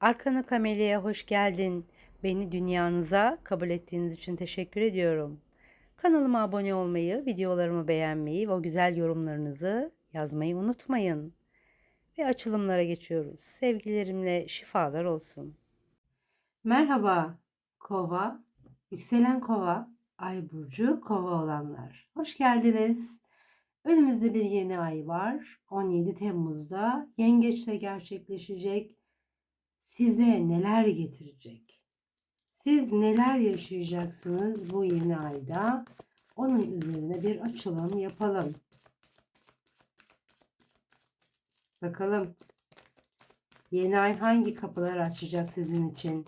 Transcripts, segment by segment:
Arkana Kameli'ye hoş geldin. Beni dünyanıza kabul ettiğiniz için teşekkür ediyorum. Kanalıma abone olmayı, videolarımı beğenmeyi ve o güzel yorumlarınızı yazmayı unutmayın. Ve açılımlara geçiyoruz. Sevgilerimle şifalar olsun. Merhaba Kova, yükselen Kova, Ay burcu Kova olanlar. Hoş geldiniz. Önümüzde bir yeni ay var. 17 Temmuz'da Yengeç'te gerçekleşecek size neler getirecek? Siz neler yaşayacaksınız bu yeni ayda? Onun üzerine bir açılım yapalım. Bakalım yeni ay hangi kapılar açacak sizin için?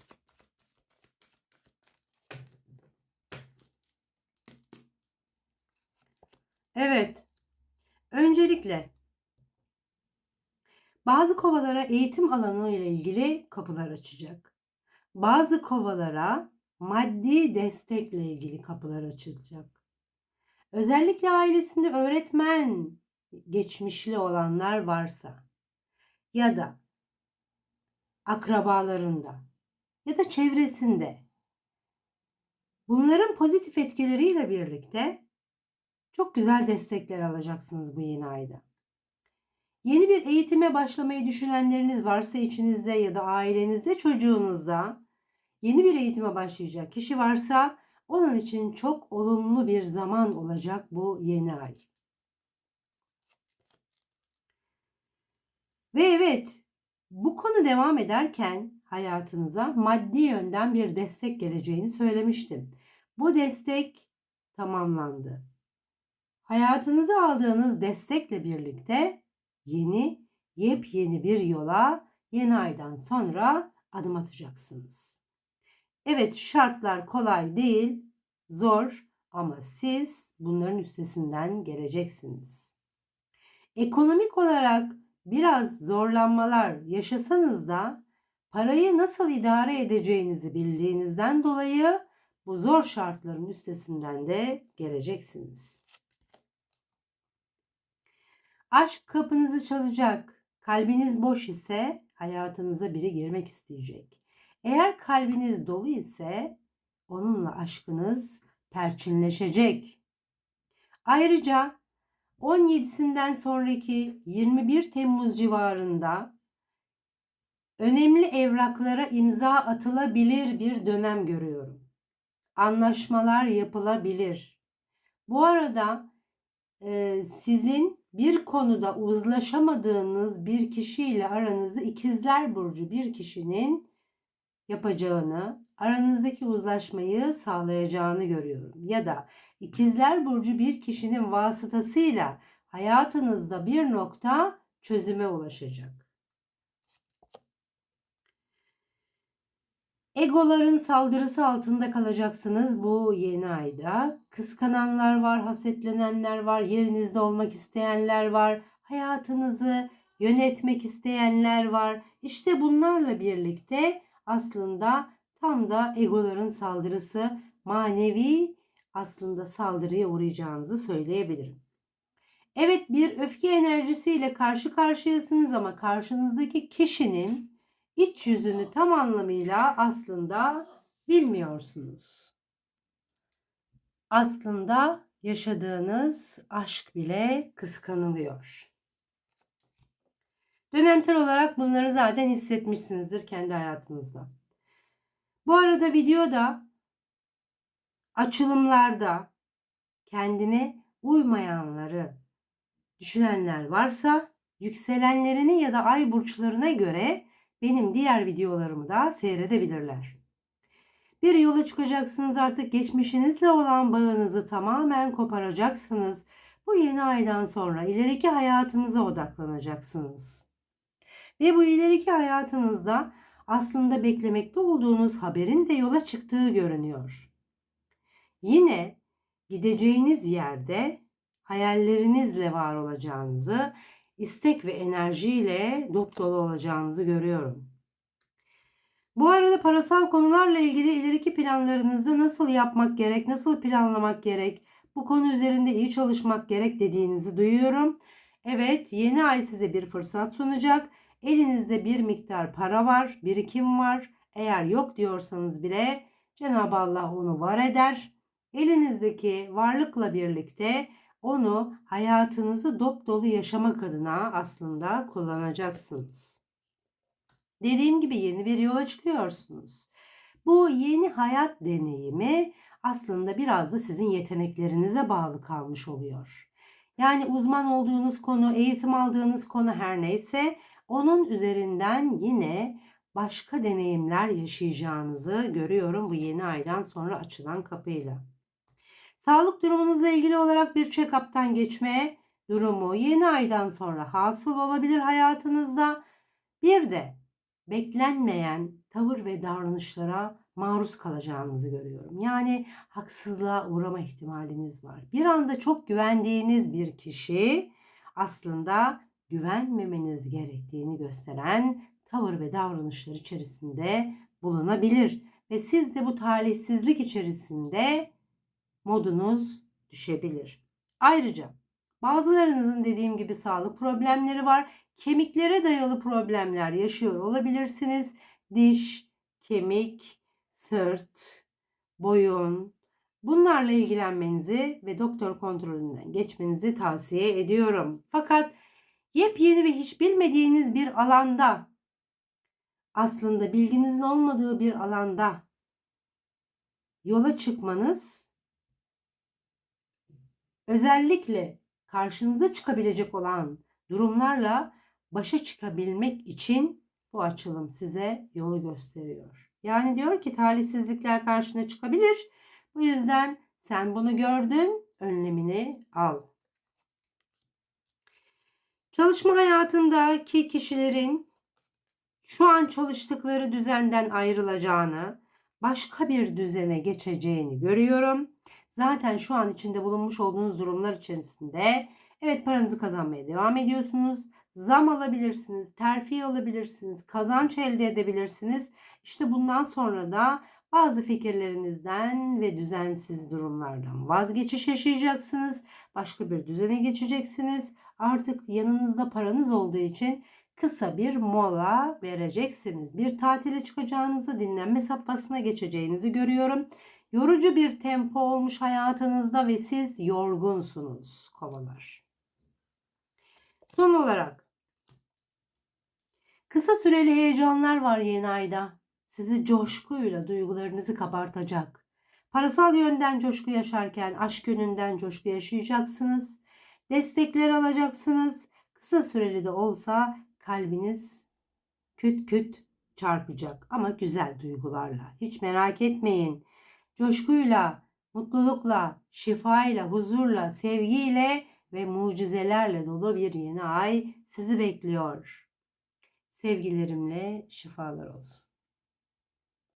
Evet. Öncelikle bazı kovalara eğitim alanı ile ilgili kapılar açacak. Bazı kovalara maddi destekle ilgili kapılar açılacak. Özellikle ailesinde öğretmen geçmişli olanlar varsa ya da akrabalarında ya da çevresinde bunların pozitif etkileriyle birlikte çok güzel destekler alacaksınız bu yeni ayda. Yeni bir eğitime başlamayı düşünenleriniz varsa içinizde ya da ailenizde çocuğunuzda yeni bir eğitime başlayacak kişi varsa onun için çok olumlu bir zaman olacak bu yeni ay. Ve evet bu konu devam ederken hayatınıza maddi yönden bir destek geleceğini söylemiştim. Bu destek tamamlandı. Hayatınıza aldığınız destekle birlikte yeni, yepyeni bir yola yeni aydan sonra adım atacaksınız. Evet şartlar kolay değil, zor ama siz bunların üstesinden geleceksiniz. Ekonomik olarak biraz zorlanmalar yaşasanız da parayı nasıl idare edeceğinizi bildiğinizden dolayı bu zor şartların üstesinden de geleceksiniz. Aşk kapınızı çalacak. Kalbiniz boş ise hayatınıza biri girmek isteyecek. Eğer kalbiniz dolu ise onunla aşkınız perçinleşecek. Ayrıca 17'sinden sonraki 21 Temmuz civarında önemli evraklara imza atılabilir bir dönem görüyorum. Anlaşmalar yapılabilir. Bu arada sizin bir konuda uzlaşamadığınız bir kişiyle aranızı ikizler burcu bir kişinin yapacağını, aranızdaki uzlaşmayı sağlayacağını görüyorum. Ya da ikizler burcu bir kişinin vasıtasıyla hayatınızda bir nokta çözüme ulaşacak. Egoların saldırısı altında kalacaksınız bu yeni ayda. Kıskananlar var, hasetlenenler var, yerinizde olmak isteyenler var, hayatınızı yönetmek isteyenler var. İşte bunlarla birlikte aslında tam da egoların saldırısı, manevi aslında saldırıya uğrayacağınızı söyleyebilirim. Evet bir öfke enerjisiyle karşı karşıyasınız ama karşınızdaki kişinin iç yüzünü tam anlamıyla aslında bilmiyorsunuz. Aslında yaşadığınız aşk bile kıskanılıyor. Dönemsel olarak bunları zaten hissetmişsinizdir kendi hayatınızda. Bu arada videoda açılımlarda kendine uymayanları düşünenler varsa yükselenlerini ya da ay burçlarına göre benim diğer videolarımı da seyredebilirler. Bir yola çıkacaksınız artık geçmişinizle olan bağınızı tamamen koparacaksınız. Bu yeni aydan sonra ileriki hayatınıza odaklanacaksınız. Ve bu ileriki hayatınızda aslında beklemekte olduğunuz haberin de yola çıktığı görünüyor. Yine gideceğiniz yerde hayallerinizle var olacağınızı istek ve enerjiyle dop dolu olacağınızı görüyorum. Bu arada parasal konularla ilgili ileriki planlarınızda nasıl yapmak gerek, nasıl planlamak gerek, bu konu üzerinde iyi çalışmak gerek dediğinizi duyuyorum. Evet, yeni ay size bir fırsat sunacak. Elinizde bir miktar para var, birikim var. Eğer yok diyorsanız bile Cenab-ı Allah onu var eder. Elinizdeki varlıkla birlikte onu hayatınızı dop dolu yaşamak adına aslında kullanacaksınız. Dediğim gibi yeni bir yola çıkıyorsunuz. Bu yeni hayat deneyimi aslında biraz da sizin yeteneklerinize bağlı kalmış oluyor. Yani uzman olduğunuz konu, eğitim aldığınız konu her neyse onun üzerinden yine başka deneyimler yaşayacağınızı görüyorum bu yeni aydan sonra açılan kapıyla. Sağlık durumunuzla ilgili olarak bir check-up'tan geçme durumu yeni aydan sonra hasıl olabilir hayatınızda. Bir de beklenmeyen tavır ve davranışlara maruz kalacağınızı görüyorum. Yani haksızlığa uğrama ihtimaliniz var. Bir anda çok güvendiğiniz bir kişi aslında güvenmemeniz gerektiğini gösteren tavır ve davranışlar içerisinde bulunabilir ve siz de bu talihsizlik içerisinde modunuz düşebilir. Ayrıca bazılarınızın dediğim gibi sağlık problemleri var. Kemiklere dayalı problemler yaşıyor olabilirsiniz. Diş, kemik, sırt, boyun bunlarla ilgilenmenizi ve doktor kontrolünden geçmenizi tavsiye ediyorum. Fakat yepyeni ve hiç bilmediğiniz bir alanda aslında bilginizin olmadığı bir alanda yola çıkmanız özellikle karşınıza çıkabilecek olan durumlarla başa çıkabilmek için bu açılım size yolu gösteriyor. Yani diyor ki talihsizlikler karşına çıkabilir. Bu yüzden sen bunu gördün, önlemini al. Çalışma hayatındaki kişilerin şu an çalıştıkları düzenden ayrılacağını, başka bir düzene geçeceğini görüyorum. Zaten şu an içinde bulunmuş olduğunuz durumlar içerisinde evet paranızı kazanmaya devam ediyorsunuz. Zam alabilirsiniz, terfi alabilirsiniz, kazanç elde edebilirsiniz. İşte bundan sonra da bazı fikirlerinizden ve düzensiz durumlardan vazgeçiş yaşayacaksınız. Başka bir düzene geçeceksiniz. Artık yanınızda paranız olduğu için kısa bir mola vereceksiniz. Bir tatile çıkacağınızı, dinlenme safhasına geçeceğinizi görüyorum. Yorucu bir tempo olmuş hayatınızda ve siz yorgunsunuz kovalar. Son olarak kısa süreli heyecanlar var yeni ayda. Sizi coşkuyla duygularınızı kabartacak. Parasal yönden coşku yaşarken aşk yönünden coşku yaşayacaksınız. Destekler alacaksınız. Kısa süreli de olsa kalbiniz küt küt çarpacak ama güzel duygularla. Hiç merak etmeyin. Coşkuyla, mutlulukla, şifayla, huzurla, sevgiyle ve mucizelerle dolu bir yeni ay sizi bekliyor. Sevgilerimle şifalar olsun.